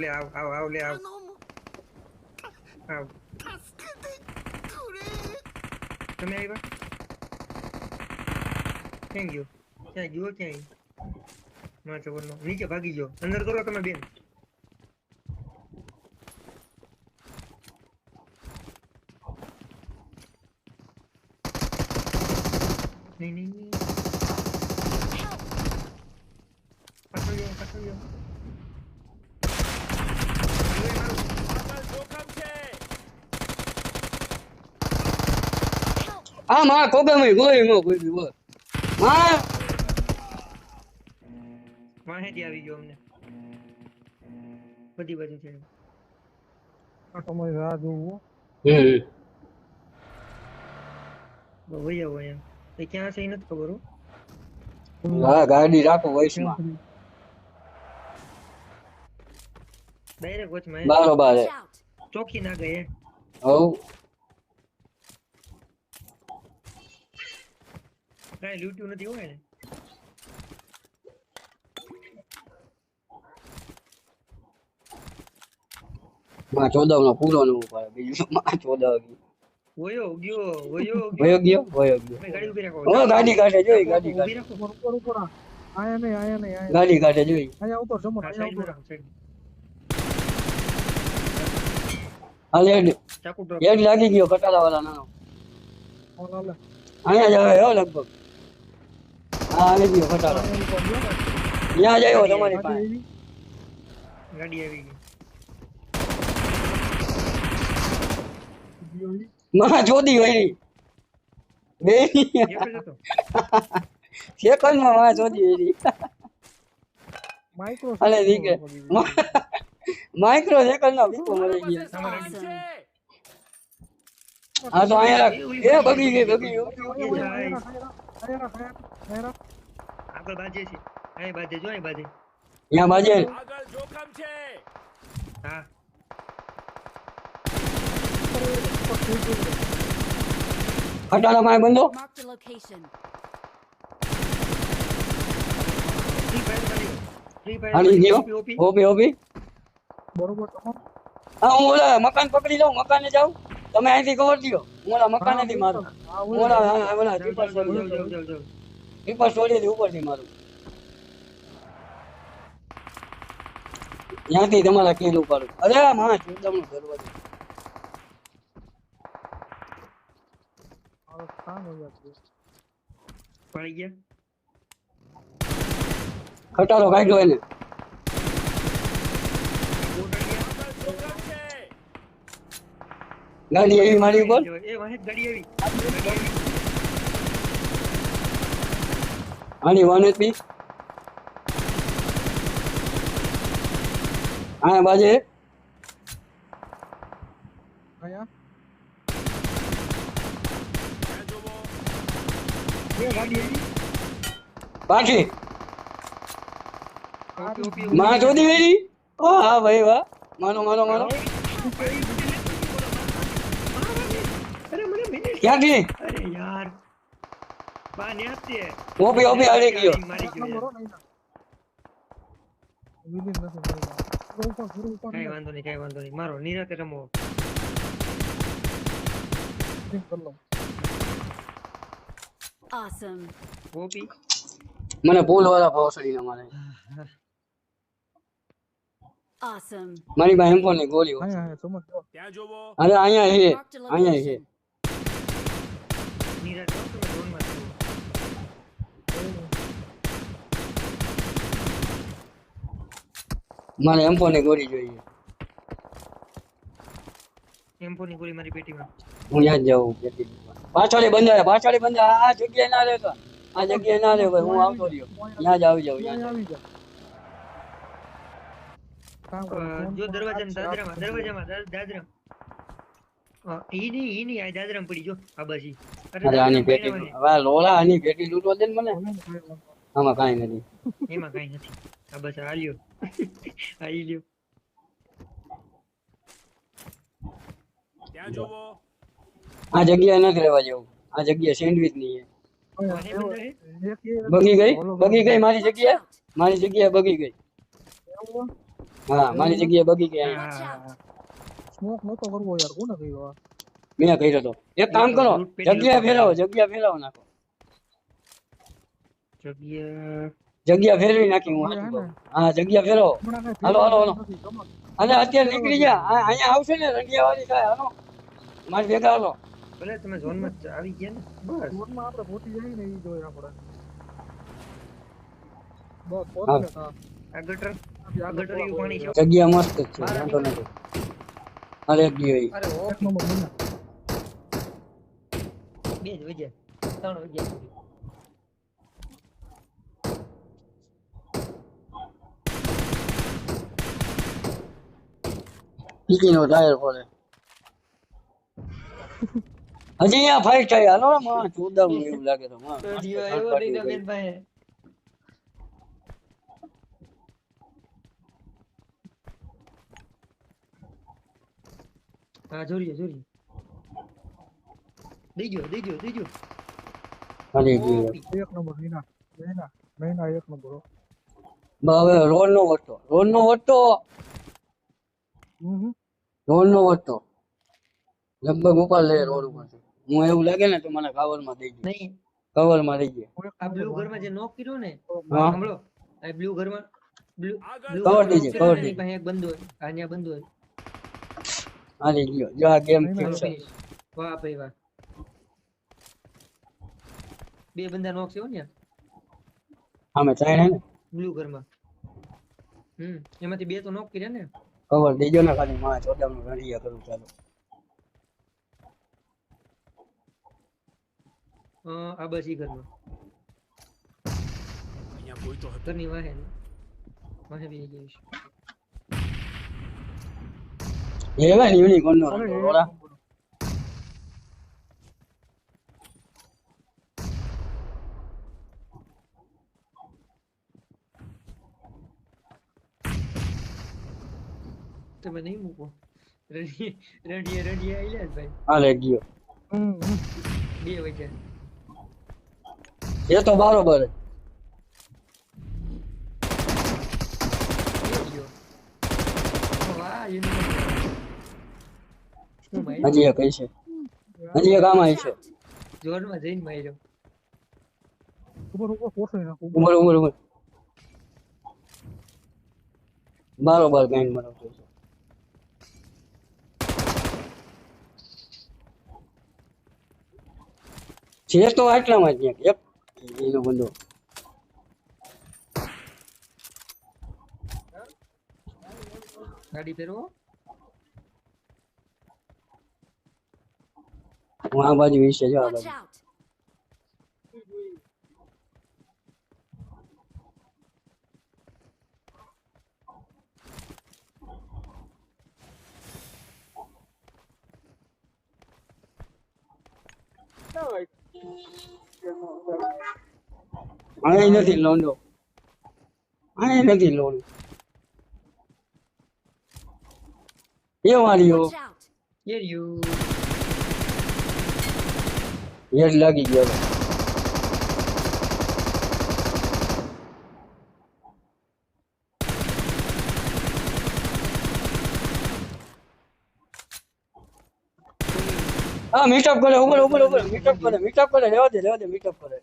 આવ લે આવ આવ આવ લે આવ આવ તમે આવ્યા ક્યાં ગયો ક્યાં ગયો ક્યાં માં ચવરનો નીચે ભાગી ગયો અંદર કરો તમે બેન નહીં નહીં નહીં પાછળ જાઓ પાછળ જાઓ હવે મારું આ 마, કોબે માં ગોઈ મો કોઈ દી બોલ. માં! વાહેથી આવી ગયો અમને? બધી બાજુ છે. આ તમારી રાહ જોવું હમ. વહી આવો એમ. એ ક્યાં છે એ નથી ખબર હો. હા ગાડી રાખો વૈશમાં ડાયરેક્ટ વચમાં બારોબાર હે. ચોખી ના ગઈ હવ. કાંઈ લૂટ્યું નથી હોય ને. માં ચોદવ નો પૂરો નો પડે બીજું માં ચોદવ વયો ગયો વયો ગયો. ગયો વયો ગયો. તમે ગાડી ઊભી રાખો. ઓ ગાડી કાઢે જોઈ ગાડી કાઢે ઉપર ઉપર આયા નહીં આયા નહીં આયા ગાડી કાઢે જોઈ. અહીંયા ઉતર સમોર હા અહીંયા સાઈડમાં ઉતર રાખો સાઈડ હાલ હેડ ચાકુ ડ્રોપ. હેડ લાગી ગયો કટાલા વાળા નાનો જ હો લગભગ. હા આવી ગયો ગયો. ત્યાં જ આવ્યો તમારી પાસે ગાડી આવી. ગઈ. માં ચોદી વળી બે સેકન્ડમાં માં ચોદી વળી માઇક્રો અલે દીકે માઇક્રો સેકન્ડ નો બીકો મળી ગયો. હા તો અહીંયા રાખ એ બગી ગઈ બગી ગઈ આગળ બાજે છે. અહીં બાજે જો અહીં બાજે. ત્યાં બાજે. હા. ખટાલા માં બંધો Marked a location. Free fire મારી ફ્રી હાલી ગયો ફાયર ઓપી ઓપી ઓપી બરોબર હા હું ઓલા મકાન પકડી લઉં મકાને જાઉં. તમે અહીંથી કવર દો હું મકાન નથી થી મારું. હા, ઓલા જાવ છોડી ટીપર છોડી થી ઉપરથી મારું. ત્યાંથી તમારા કિલ ઉપાડું. અરે માં ચૂંદમનું દરવાજો. પડી ગયા? ખટારો કાઢ્યો એને. ગાડી એવી મારી ઉપર? એ વાહેત ગાડી આવી આની વાને બી હા બાજે ઓપી ઓપી માં જોદી વેરી વાહ હા ભાઈ વાહ. માનો માનો મારો અરે મને મિનિટ ક્યાંથી અરે યાર બા ન્યાસ છે ઓપી ઓપી હારી ગયો મારી ગયો નંબર યાર. હો ને એના. વિધિન નથી મળ્યા. પૂરો ઉપર, પૂરો ઉપર કાંઈ વાંધો નહીં કાંઈ વાંધો નહીં મારો નિરાતે રમો વિધિન કરી લઉં. Awesome. ઓપી મને પુલ વાળા ભોસડી ના મારે Awesome. મારી પાસે એમ ની ગોળી હોય. અહીંયા, અહીંયા, સમજ જો. અરે અહીંયા છે Marked a અહીંયા છે છો. મારે એમ ની ગોળી જોઈએ. એમ્પોની ગોળી મારી પેટીમાં. હું ત્યાં જાઉં પેટી પાછળ બંધ પાછળ બંધ આ જગ્યાએ ના રહેતો. આ જગ્યાએ ના રહે ભાઈ હું આવતો રહ્યો. ત્યાં જ આવી જાઉં અહીંયા ત્યાં આવી જા. કામ કરો, અ, ફોન જો દરવાજા દરવાજામાં દાદરામાં દરવાજામાં દાદરા. દાદરામ ઈ નહીં ઈ ની આ દાદરામ પડી. જો આ બાજી. અરે અરે આની પેટી હવે આ લોલા આની પેટી લૂંટવા દે ને મને. ભલે ને કાંઈ વાંધો નહીં. આમાં કાંઈ નથી. એમાં કાંઈ નથી. આ બસ આ લ્યો આ ઈ આ જગ્યાએ નથી રહેવા જેવું. આ જગ્યા સેન્ડવિચની છે. બગી ગઈ? બગી ગઈ મારી જગ્યા! મારી જગ્યા બગી ગઈ. હા મારી જગ્યા બગી ગઈ. સ્મોક નતો કરવો યાર. કોને આ? મેં કર્યો તો એક કામ કરો જગ્યા ફેરવો જગ્યા ફેરવો નાખો જગ્યા જગ્યા ફેરવી નાખી હું હાચું કહું. હા જગ્યા ફેરવો હમણાં કાંઈ હાલો, હાલો, હાલો. નથી, ગમત. અને અત્યારે નીકળી જા આ- અહીંયા આવશે ને રંડિયા વાળી થાય હાલો મારી ભેગા હાલો ભલે તમે ઝોનમાં જ આવી ગયા ને બસ ઝોનમાં આપણે પહોંચી જઈએ ને ઈ જોઈએ આપણે બસ હા. પહોંચી ગયા. આ ગટર ત્યાંથી આ આગળ ગટરિયું પાણી છે જગ્યા મસ્ત જ છે વાંધો નથી અરે એક દી હોય. અરે ઓ એક નંબર મહિના. બે જ વજ્યા ત્રણ વજ્યા ટાયર ફોડે હજી અહીંયા થાય હાલો ને માં ચોદામણું એવું લાગે તો માં એવો નહીં ને ભાઈ હા જોરીએ જોરીએ દીજો દીજો દીજો ગયું એક નંબર મહિના મહિના મહિના એક નંબર. હવે રોડ નો વટતો રોડ નો હમ. રોડ નો વટતો લગભગ ઉપર લે રોડ ઉપર હું એવું લાગે ને તો મને કવરમાં દઈ નહીં કવરમાં દઈ ગયો આ બ્લુ ઘરમાં જે નોક કર્યો ને સાંભળો આ બ્લુ ઘરમાં બ્લુ કવર દીજે, કવર દીજે. પાસે એક બંધો હોય આ ન્યા બંધો હોય હાલી ગયો જો આ ગેમ ફિક્સ વાહ ભાઈ વાહ બે બંદા નોક છે ને આમે ચાઇન હે ને. બ્લુ ઘરમાં. હમ એમાંથી બે તો નોક કર્યા ને. કવર દેજો ને ખાલી માં ચોદામણું રણિયા કરું ચાલો. અ, આ બસ ઈ ઘરમાં. ની વાહે ને. વાહે બી ગઈ છે. એ ભાઈ યુનિકોર્ન નો અરે, રંગો એક રોડા નંબર. તમે નહીં મૂકો. રડીએ રડીએ રડીએ આઈલા જ ભાઈ. હાલે ગયો. હમ. હમ. બે વાગ્યા. એ તો બરોબર. ગયો. હું હજી એક છે હજી એક આમાં છે જોરમાં જઈને માર્યો. ઉપર ઉપર પોસાઈ નાખું ઉમર ઉમર ઉમર બરોબર ગાઈન બનાવતો છે. છે તો આટલામાં જ ક્યાંક એક એનો બંધો ગાડી ફેરવો હું આ બાજુ વિશે જો આ Watch બાજુ અહીં નથી લોંડો. અહીં નથી લોંડો. એ વાળીઓ. યર યુ યર લાગી ગયો. હા મીટઅપ કરે ઉપર ઉપર ઉપર મીટઅપ કરે મીટઅપ કરે રહેવા દે રહેવા દે મીટઅપ કરે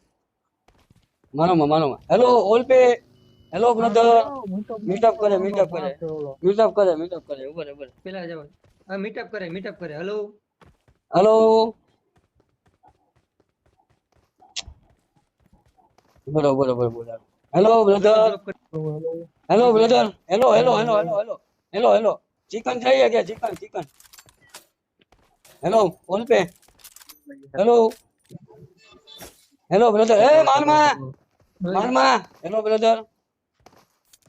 માનોમાં માનોમાં હેલો ઓલ પે હેલો બ્રધર મીટઅપ કરે મીટઅપ કરે મીટઅપ કરે મીટઅપ કરે ઉપર ઉપર પેલા જવા હા મીટઅપ કરે મીટઅપ કરે હેલો હેલો બોલો બોલો બોલો બોલો hello brother hello brother hello hello hello hello hello hello hello chicken થઈ ગયા ચિકન ચિકન हेलो फ़ोन पे। हेलो हेलो ब्रदर ए मालमा मालमा हेलो ब्रदर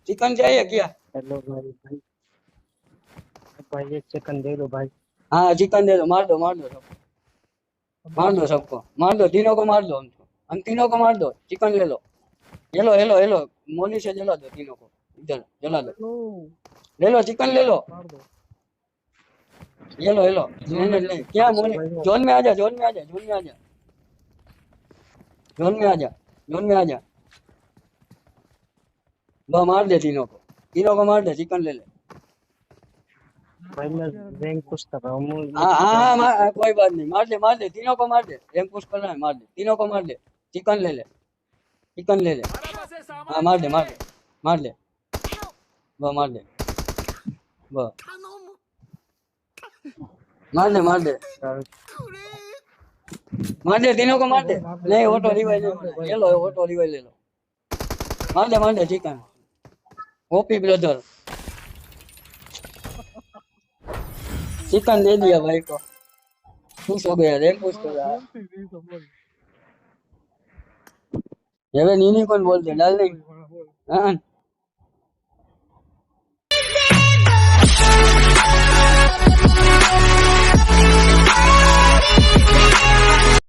चिकन चाहिए क्या? हेलो भाई भाई। भाई एक चिकन दे दो भाई। हाँ चिकन दे दो। मार दो मार दो सबको। मार दो सबको। मार दो तीनों को मार दो। हम तीनों को मार दो। चिकन ले लो। ले लो ले लो ले लो। मोली से जला दो तीनों को। इधर जला दो। ले लो चिकन ले लो। मार दो। ये लो ये लो नहीं, नहीं, नहीं, क्या मोली जोन में आ जा जोन में आ जा जोन में आ जा। जोन में आ जा जोन में आ जा। बस मार दे तीनों को। तीनों को मार दे चिकन ले ले। भाई मैं रैंक पुश कर रहा हूँ हाँ हाँ हाँ कोई बात नहीं। मार दे मार दे तीनों को मार दे। रैंक पुश करना है मार दे। तीनों को मार दे। चिकन ले ले। चिकन ले ले। हाँ मार दे मार दे। मार दे। वो मार दे। वो मार दे मार दे मार दे तीनों को मार दे नहीं ऑटो रिवाइव ले लो ये लो ऑटो रिवाइव ले लो मार दे मार दे चिकन ओपी ब्रदर चिकन दे दिया भाई को खुश हो गया रैंक पुश कर रहा है ये वे नीनी कौन बोलते डाल नहीं हाँ